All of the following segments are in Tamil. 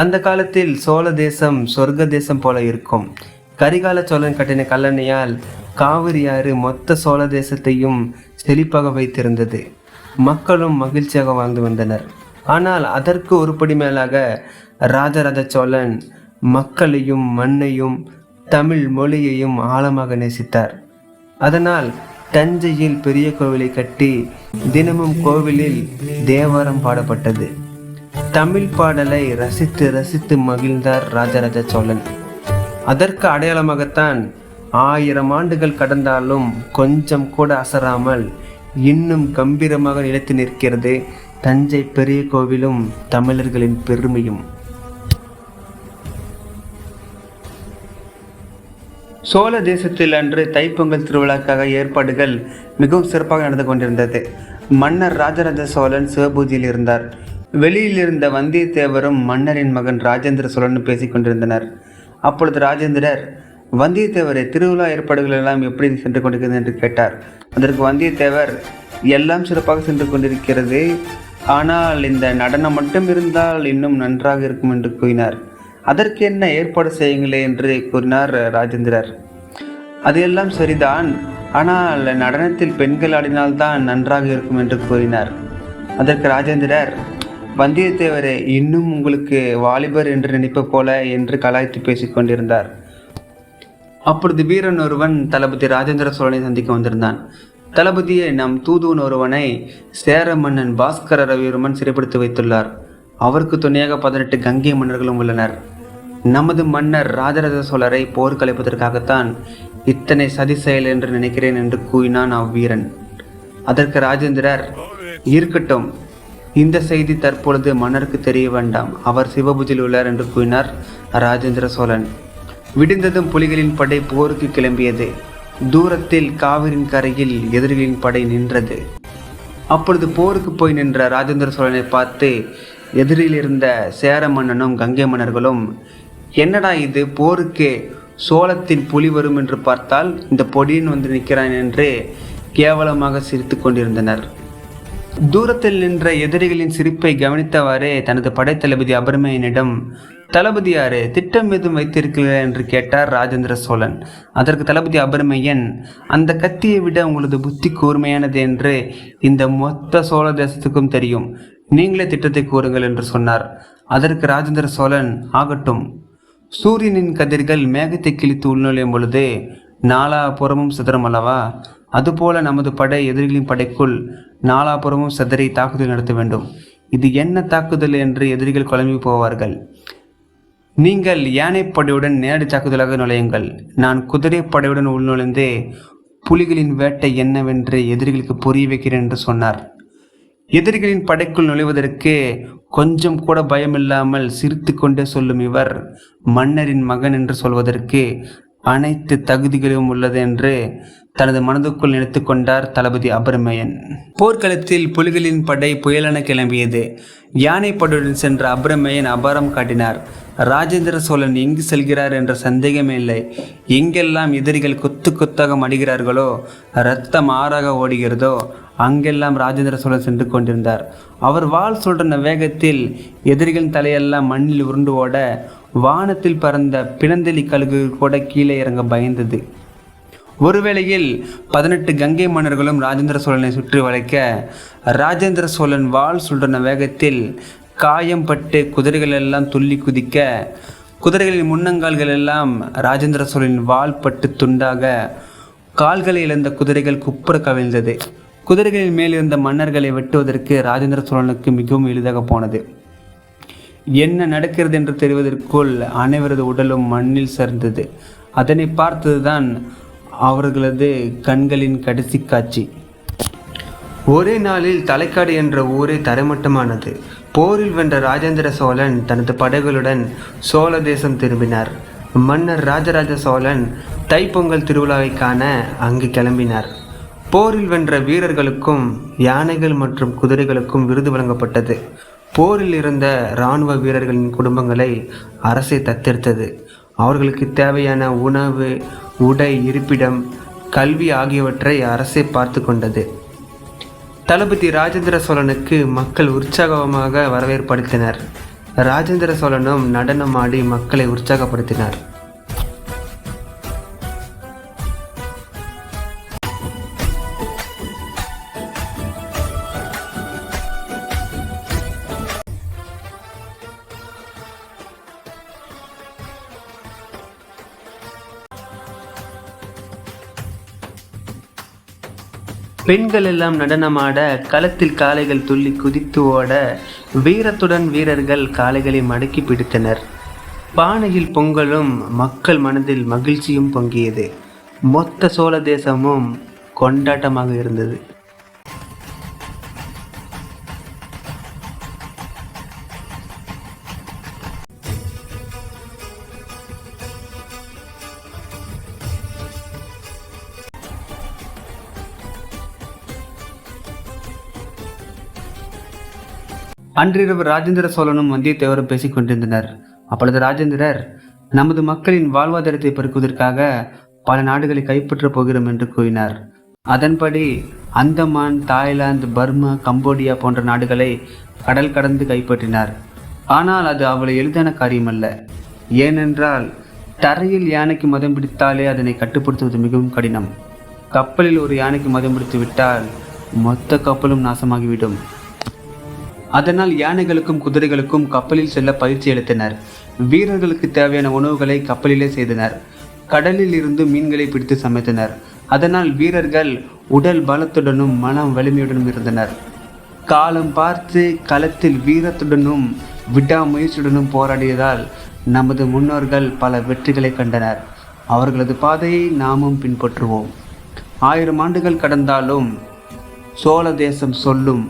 அந்த காலத்தில் சோழ தேசம் சொர்க்க தேசம் போல இருக்கும். கரிகால சோழன் கட்டின கல்லணையால் காவிரி ஆறு மொத்த சோழ தேசத்தையும் செழிப்பாக வைத்திருந்தது. மக்களும் மகிழ்ச்சியாக வாழ்ந்து வந்தனர். ஆனால் அதற்கு ஒருபடி மேலாக ராஜராஜ சோழன் மக்களையும் மண்ணையும் தமிழ் மொழியையும் ஆழமாக நேசித்தார். அதனால் தஞ்சையில் பெரிய கோவிலை கட்டி தினமும் கோவிலில் தேவாரம் பாடப்பட்டது. தமிழ் பாடலை ரசித்து ரசித்து மகிழ்ந்தார் ராஜராஜ சோழன். அதற்கு அடையாளமாகத்தான் ஆயிரம் ஆண்டுகள் கடந்தாலும் கொஞ்சம் கூட அசராமல் இன்னும் கம்பீரமாக நிலைத்து நிற்கிறது தஞ்சை பெரிய கோவிலும் தமிழர்களின் பெருமையும். சோழ தேசத்தில் அன்று தைப்பொங்கல் திருவிழாக்காக ஏற்பாடுகள் மிகவும் சிறப்பாக நடந்து கொண்டிருந்தது. மன்னர் ராஜராஜ சோழன் சிவபூஜையில் இருந்தார். வெளியில் இருந்த வந்தியத்தேவரும் மன்னரின் மகன் ராஜேந்திர சோழனும் பேசிக் கொண்டிருந்தனர். அப்பொழுது ராஜேந்திரர் வந்தியத்தேவரை திருவிழா ஏற்பாடுகள் எல்லாம் எப்படி சென்று கொண்டிருக்கிறது? என்று கேட்டார். அதற்கு வந்தியத்தேவர் எல்லாம் சிறப்பாக சென்று கொண்டிருக்கிறது. ஆனால் இந்த நடனம் மட்டும் இருந்தால் இன்னும் நன்றாக இருக்கும் என்று கூறினார். அதற்கு என்ன ஏற்பாடு செய்யுங்களே என்று கூறினார் ராஜேந்திரர். அது எல்லாம் சரிதான். ஆனால் நடனத்தில் பெண்கள் ஆடினால்தான் நன்றாக இருக்கும் என்று கூறினார். அதற்கு ராஜேந்திரர் வந்தியத்தேவரே இன்னும் உங்களுக்கு வாலிபர் என்று நினைப்ப போல என்று கலாய்த்து பேசிக் கொண்டிருந்தார். அப்பொழுது வீரன் ஒருவன் தளபதி ராஜேந்திர சோழனை சந்திக்க வந்திருந்தான். தளபதியை நம் தூதுவன் ஒருவனை சேர மன்னன் பாஸ்கர ரவிவர்மன் சிறைப்படுத்தி வைத்துள்ளார். அவருக்கு துணையாக பதினெட்டு கங்கை மன்னர்களும் உள்ளனர். நமது மன்னர் ராஜராஜ சோழரை போர் கலைப்பதற்காகத்தான் இத்தனை சதி செயல் என்று நினைக்கிறேன் என்று கூறினான் அவ்வீரன். அதற்கு ராஜேந்திரர் இருக்கட்டும். இந்த செய்தி தற்பொழுது மன்னருக்கு தெரிய வேண்டாம். அவர் சிவபுஜில் உள்ளார் என்று கூறினார் ராஜேந்திர சோழன். விடிந்ததும் புலிகளின் படை போருக்கு கிளம்பியது. தூரத்தில் காவிரின் கரையில் எதிரிகளின் படை நின்றது. அப்பொழுது போருக்கு போய் நின்ற ராஜேந்திர சோழனை பார்த்து எதிரில் இருந்த சேர மன்னனும் கங்கை மன்னர்களும் என்னடா இது? போருக்கு சோளத்தின் புலி வரும் என்று பார்த்தால் இந்த பொடியின் வந்து நிற்கிறான் என்று கேவலமாக சிரித்து கொண்டிருந்தனர். தூரத்தில் நின்ற எதிரிகளின் சிரிப்பை கவனித்தவாறே தனது படைத்தளபதி அபர்மையனிடம் தளபதியாரே திட்டம் எதுவும் வைத்திருக்கிறீர்கள் என்று கேட்டார் ராஜேந்திர சோழன். அதற்கு தளபதி அபர்மையன் அந்த கத்தியை விட உங்களது புத்தி கூர்மையானது என்று இந்த மொத்த சோழ தேசத்துக்கும் தெரியும். நீங்களே திட்டத்தை கூறுங்கள் என்று சொன்னார். அதற்கு ராஜேந்திர சோழன் ஆகட்டும். சூரியனின் கதிர்கள் மேகத்தை கிழித்து உள்நுழையும் பொழுது நாலாபுறமும் சிதறும் அல்லவா? அதுபோல நமது படை எதிரிகளின் படைக்குள் நாலாபுறமும் சதறி தாக்குதல் நடத்த வேண்டும். இது என்ன தாக்குதல் என்று எதிரிகள் குழம்பி போவார்கள். நீங்கள் யானைப்படையுடன் நேரடி தாக்குதலாக நுழையுங்கள். நான் குதிரைப்படையுடன் உள்நுழைந்தே புலிகளின் வேட்டை என்னவென்று எதிரிகளுக்கு புரிய வைக்கிறேன் என்று சொன்னார். எதிரிகளின் படைக்குள் நுழைவதற்கு கொஞ்சம் கூட பயமில்லாமல் சிரித்து கொண்டே சொல்லும் இவர் மன்னரின் மகன் என்று சொல்வதற்கு அனைத்து தகுதிகளும் உள்ளது என்று தனது மனதுக்குள் நினைத்து கொண்டார் தளபதி அபரமயன். போர்க்களத்தில் புலிகளின் படை புயலென கிளம்பியது. யானைப்படையுடன் சென்ற அபரமயன் அபாரம் காட்டினார். ராஜேந்திர சோழன் எங்கு செல்கிறார் என்ற சந்தேகமே இல்லை. எங்கெல்லாம் எதிரிகள் கொத்து கொத்தாக மடிகிறார்களோ இரத்தம் ஆறாக ஓடுகிறதோ அங்கெல்லாம் ராஜேந்திர சோழன் சென்று கொண்டிருந்தார். அவர் வாள் சொல்ற வேகத்தில் எதிரிகளின் தலையெல்லாம் மண்ணில் உருண்டு ஓட வானத்தில் பறந்த பிணந்தெலி கழுகு கூட கீழே இறங்க பயந்தது. ஒருவேளையில் பதினெட்டு கங்கை மன்னர்களும் ராஜேந்திர சோழனை சுற்றி வளைக்க ராஜேந்திர சோழன் வாள் சுழன வேகத்தில் காயம் பட்டு குதிரைகள் எல்லாம் துள்ளி குதிக்க குதிரைகளின் முன்னங்கால்கள் எல்லாம் ராஜேந்திர சோழனின் வாள் பட்டு துண்டாக கால்களை இழந்த குதிரைகள் குப்புற கவிழ்ந்தது. குதிரைகளின் மேல் இருந்த மன்னர்களை வெட்டுவதற்கு ராஜேந்திர சோழனுக்கு மிகவும் எளிதாக போனது. என்ன நடக்கிறது என்று தெரிவதற்குள் அனைவரது உடலும் மண்ணில் சேர்ந்தது. அதனை பார்த்ததுதான் அவர்களது கண்களின் கடைசி காட்சி. ஒரே நாளில் தலைக்காடு என்ற ஊரே தரைமட்டமானது. போரில் வென்ற ராஜேந்திர சோழன் தனது படைகளுடன் சோழ தேசம் திரும்பினார். மன்னர் ராஜராஜ சோழன் தைப்பொங்கல் திருவிழாவை காண அங்கு கிளம்பினார். போரில் வென்ற வீரர்களுக்கும் யானைகள் மற்றும் குதிரைகளுக்கும் விருது வழங்கப்பட்டது. போரில் இருந்த இராணுவ வீரர்களின் குடும்பங்களை அரசை தத்தெடுத்தது. அவர்களுக்கு தேவையான உணவு உடை இருப்பிடம் கல்வி ஆகியவற்றை அரசே பார்த்து கொண்டது. தளபதி ராஜேந்திர சோழனுக்கு மக்கள் உற்சாகமாக வரவேற்படுத்தினர் ராஜேந்திர சோழனும் நடனமாடி மக்களை உற்சாகப்படுத்தினார். பெண்கள் எல்லாம் நடனமாட களத்தில் காளைகள் துள்ளி குதித்து ஓட வீரத்துடன் வீரர்கள் காளைகளை மடக்கி பிடித்தனர். பானையில் பொங்கலும் மக்கள் மனதில் மகிழ்ச்சியும் பொங்கியது. மொத்த சோழ தேசமும் கொண்டாட்டமாக இருந்தது. அன்றிரவு ராஜேந்திர சோழனும் வந்தியத்தேவரும் பேசிக் கொண்டிருந்தனர். அப்பொழுது ராஜேந்திரர் நமது மக்களின் வாழ்வாதாரத்தை பெருக்குவதற்காக பல நாடுகளை கைப்பற்றப் போகிறோம் என்று கூறினார். அதன்படி அந்தமான் தாய்லாந்து பர்மா கம்போடியா போன்ற நாடுகளை கடல் கடந்து கைப்பற்றினார். ஆனால் அது அவ்வளவு எளிதான காரியமல்ல. ஏனென்றால் தரையில் யானைக்கு மதம் பிடித்தாலே அதனை கட்டுப்படுத்துவது மிகவும் கடினம். கப்பலில் ஒரு யானைக்கு மதம் பிடித்து விட்டால் மொத்த கப்பலும் நாசமாகிவிடும். அதனால் யானைகளுக்கும் குதிரைகளுக்கும் கப்பலில் செல்ல பயிற்சி அளித்தனர் வீரர்களுக்கு தேவையான உணவுகளை கப்பலிலே செய்தனர். கடலில் இருந்து மீன்களை பிடித்து சமைத்தனர். அதனால் வீரர்கள் உடல் பலத்துடனும் மனம் வலிமையுடனும் இருந்தனர். காலம் பார்த்து களத்தில் வீரத்துடனும் விடாமுயற்சியுடனும் போராடியதால் நமது முன்னோர்கள் பல வெற்றிகளை கண்டனர். அவர்களது பாதையை நாமும் பின்பற்றுவோம். ஆயிரம் ஆண்டுகள் கடந்தாலும் சோழ தேசம் சொல்லும்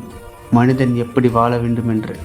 மனிதன் எப்படி வாழ வேண்டும் என்று.